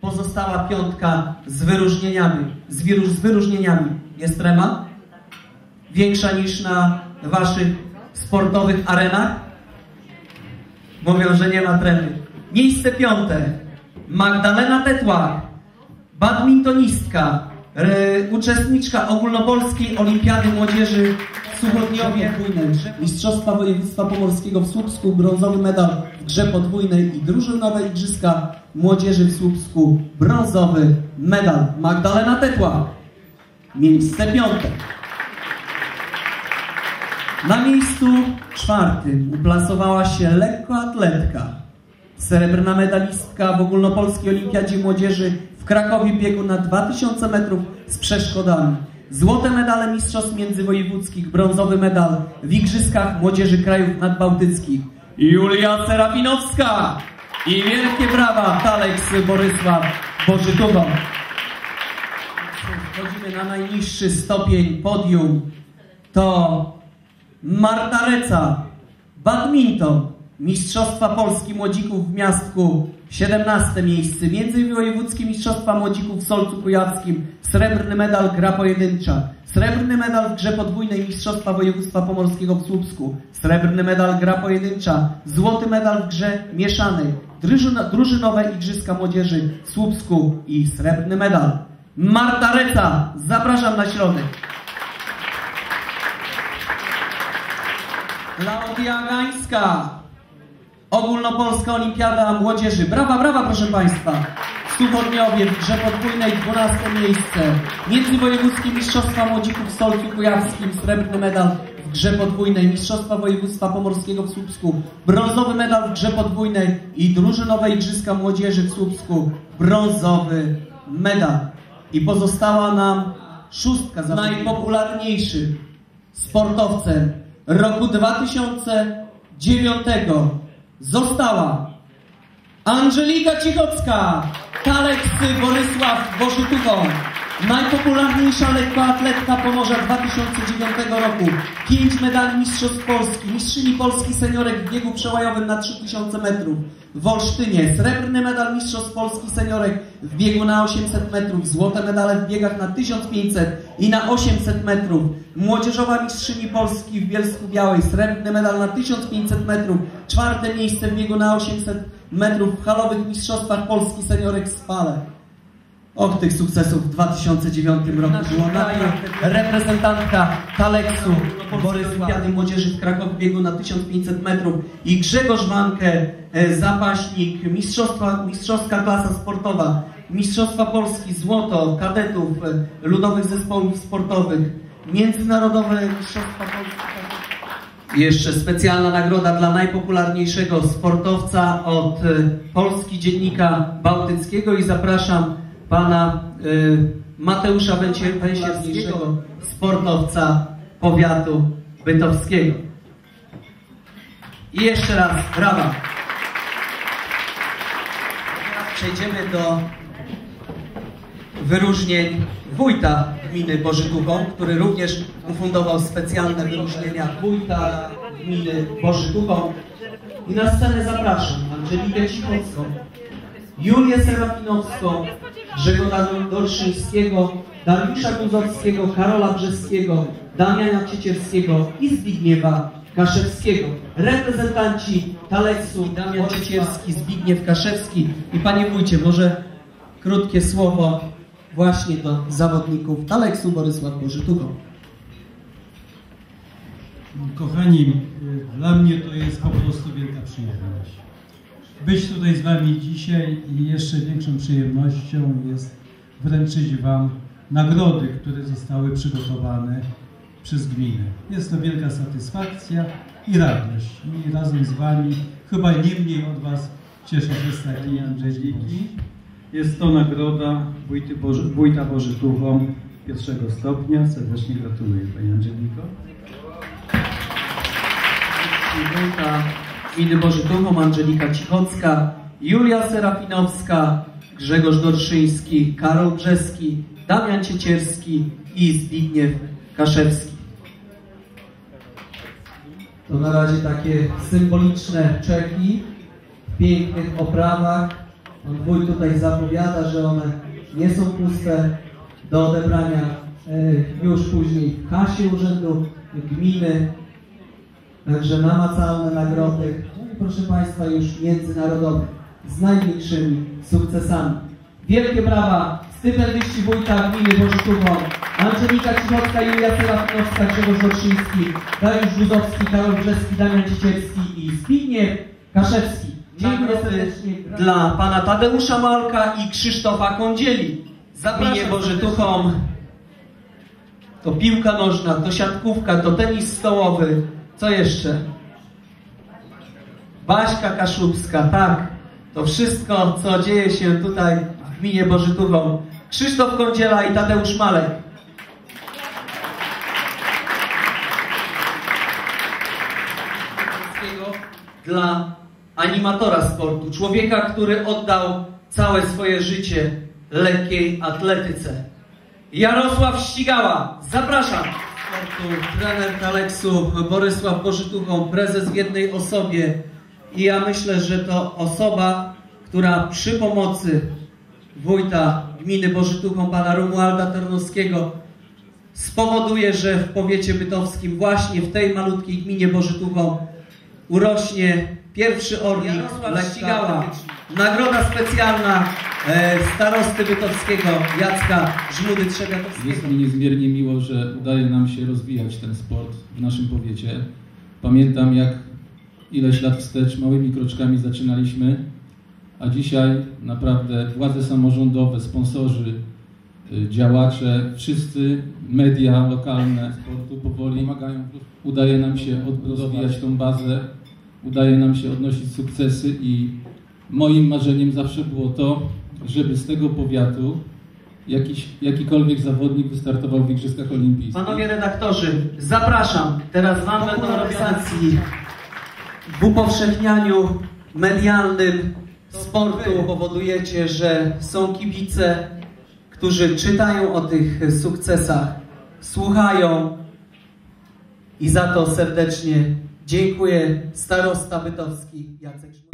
pozostała piątka z wyróżnieniami. Z, wiru, z wyróżnieniami. Jest trema? Większa niż na waszych sportowych arenach? Mówią, że nie ma tremy. Miejsce piąte. Magdalena Tetłak, badmintonistka, uczestniczka ogólnopolskiej olimpiady młodzieży w Suchodniowie. Mistrzostwa województwa pomorskiego w Słupsku, brązowy medal w grze podwójnej i drużynowe igrzyska młodzieży w Słupsku, brązowy medal. Magdalena Tetłak, miejsce piąte. Na miejscu czwartym uplasowała się lekkoatletka, srebrna medalistka w ogólnopolskiej olimpiadzie młodzieży w Krakowie biegu na 2000 metrów z przeszkodami. Złote medale mistrzostw międzywojewódzkich, brązowy medal w Igrzyskach Młodzieży Krajów Nadbałtyckich. Julia Serafinowska i wielkie brawa Taleks Borysław Bożytuwa. Wchodzimy na najniższy stopień podium. To Marta Reca, badminton, Mistrzostwa Polski Młodzików w Miastku, 17 miejsce, Międzywojewódzkie Mistrzostwa Młodzików w Solcu Kujawskim, srebrny medal gra pojedyncza, srebrny medal w grze podwójnej Mistrzostwa Województwa Pomorskiego w Słupsku, srebrny medal gra pojedyncza, złoty medal w grze mieszanej, drużyno, drużynowe Igrzyska Młodzieży w Słupsku i srebrny medal. Marta Reca, zapraszam na środek. Klaudia Gańska, Ogólnopolska Olimpiada Młodzieży. Brawa, brawa, proszę Państwa. Suchodniowie w grze podwójnej 12 miejsce. Międzywojewódzkie Mistrzostwa Młodzików w Solcu Kujawskim. Srebrny medal w grze podwójnej. Mistrzostwa Województwa Pomorskiego w Słupsku. Brązowy medal w grze podwójnej i drużynowe Igrzyska Młodzieży w Słupsku. Brązowy medal. I pozostała nam szóstka za najpopularniejszym sportowcem roku 2009 została Angelika Cichocka, Taleks Borysław Bożytucho, najpopularniejsza lekkoatletka Pomorza 2009 roku, pięć medali Mistrzostw Polski, mistrzyni Polski seniorek w biegu przełajowym na 3000 metrów, w Olsztynie, srebrny medal Mistrzostw Polski seniorek w biegu na 800 metrów, złote medale w biegach na 1500 i na 800 metrów, młodzieżowa mistrzyni Polski w Bielsku Białej, srebrny medal na 1500 metrów, czwarte miejsce w biegu na 800 metrów w halowych Mistrzostwach Polski seniorek w Spale. Och, tych sukcesów w 2009 roku było naprawdę. Reprezentantka Taleksu, Borysławiady Młodzieży w Krakowie biegu na 1500 metrów i Grzegorz Wankę, e, zapaśnik, mistrzostwa, mistrzowska klasa sportowa, Mistrzostwa Polski, złoto, kadetów, e, ludowych zespołów sportowych, międzynarodowe Mistrzostwa Polski. Jeszcze specjalna nagroda dla najpopularniejszego sportowca od e, Polski Dziennika Bałtyckiego i zapraszam pana y, Mateusza Węsierskiego, sportowca powiatu bytowskiego. I jeszcze raz brawa. Teraz przejdziemy do wyróżnień wójta gminy Bożytuchą, który również ufundował specjalne wyróżnienia wójta gminy Bożytuchą. I na scenę zapraszam Angelikę Cichocką, Julię Serafinowską, Grzegorza Dorszyńskiego, Dariusza Guzowskiego, Karola Brzeskiego, Damiana Ciecierskiego i Zbigniewa Kaszewskiego. Reprezentanci Taleksu, Damian Ciecierski, Zbigniew Kaszewski. I panie wójcie, może krótkie słowo właśnie do zawodników Taleksu Borysław Bożytugo. Kochani, dla mnie to jest po prostu wielka przyjemność być tutaj z Wami dzisiaj i jeszcze większą przyjemnością jest wręczyć Wam nagrody, które zostały przygotowane przez gminę. Jest to wielka satysfakcja i radość. I razem z Wami, chyba nie mniej od Was, cieszę się z takiej Angeliki. Jest to nagroda Wójty Boży, Wójta Bożytuchą pierwszego stopnia. Serdecznie gratuluję Pani Angeliko. Wójta gminy Bożytuchom, Angelika Cichocka, Julia Serafinowska, Grzegorz Dorszyński, Karol Brzeski, Damian Ciecierski i Zbigniew Kaszewski. To na razie takie symboliczne czeki w pięknych oprawach Pan wójt tutaj zapowiada, że one nie są puste do odebrania e, już później w kasie Urzędu Gminy. Także namacalne nagrody, no i proszę Państwa, już międzynarodowe, z największymi sukcesami. Wielkie brawa, stypendyści wójta gminy Bożytówą, Angelika Cichocka, Julia Serafinowska, Grzegorz Roczyński, Dariusz Buzowski, Karol Brzeski, Damian Cieciewski i Zbigniew Kaszewski. Dziękuję serdecznie dla pana Tadeusza Malka i Krzysztofa Kądzieli. Zapraszam Bożytuchą. To piłka nożna, to siatkówka, to tenis stołowy. Co jeszcze? Baśka Kaszubska, tak. To wszystko, co dzieje się tutaj w gminie Bożytuchą. Krzysztof Kądziela i Tadeusz Malek. Dla animatora sportu, człowieka, który oddał całe swoje życie lekkiej atletyce. Jarosław Ścigała, zapraszam. Sportu, trener Kaleksu, Borysław Bożytuchą, prezes w jednej osobie. I ja myślę, że to osoba, która przy pomocy wójta gminy Bożytuchą, pana Romualda Tarnowskiego, spowoduje, że w powiecie bytowskim, właśnie w tej malutkiej gminie Bożytuchą, urośnie pierwszy orlik Ścigała. Nagroda specjalna e, starosty bytowskiego Jacka Żmudy Trzebiatowskiego. Jest mi niezmiernie miło, że udaje nam się rozwijać ten sport w naszym powiecie. Pamiętam, jak ileś lat wstecz małymi kroczkami zaczynaliśmy, a dzisiaj naprawdę władze samorządowe, sponsorzy, y, działacze, wszyscy media lokalne sportu powoli pomagają. Udaje nam się rozwijać tą bazę, udaje nam się odnosić sukcesy i moim marzeniem zawsze było to, żeby z tego powiatu jakiś, jakikolwiek zawodnik wystartował w Igrzyskach Olimpijskich. Panowie redaktorzy, zapraszam. Teraz wam będą organizacji w upowszechnianiu medialnym sportu powodujecie, że są kibice, którzy czytają o tych sukcesach, słuchają i za to serdecznie dziękuję starosta bytowski Jacek Szmudek.